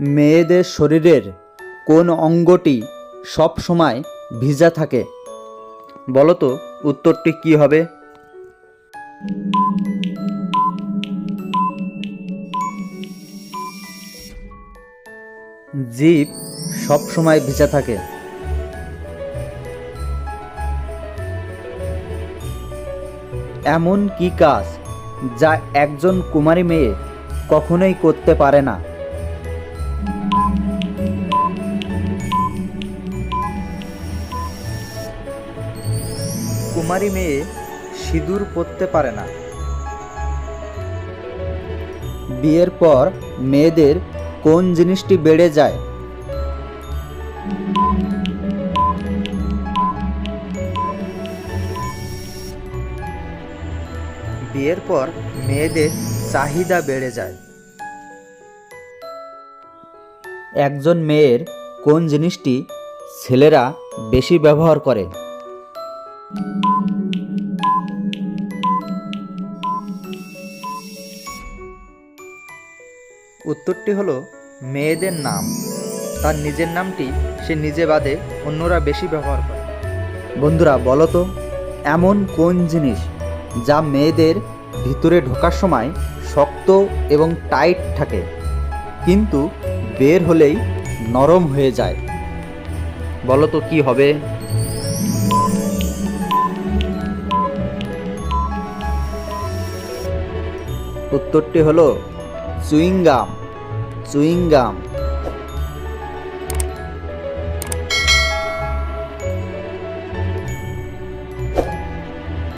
মেয়েদের শরীরের কোন অঙ্গটি সব সময় ভিজা থাকে? বলতো, উত্তরটি কি হবে? জীব সব সময় ভিজা থাকে। এমন কি কাজ যা একজন কুমারী মেয়ে কখনোই করতে পারে না? কুমারী মেয়ে সিঁদুর পরতে পারে না। বিয়ের পর মেয়েদের কোন জিনিসটি বেড়ে যায়? বিয়ের পর মেয়েদের চাহিদা বেড়ে যায়। একজন মেয়ের কোন জিনিসটি ছেলেরা বেশি ব্যবহার করে? উত্তরটি হলো মেয়েদের নাম। তার নিজের নামটি সে নিজে বাদে অন্যরা বেশি ব্যবহার করে। বন্ধুরা বলো তো এমন কোন জিনিস যা মেয়েদের ভিতরে ঢোকার সময় শক্ত এবং টাইট থাকে কিন্তু বের হলেই নরম হয়ে যায়। বলো তো কি হবে? উত্তরটি হলো চুইংগাম। চুইংগাম।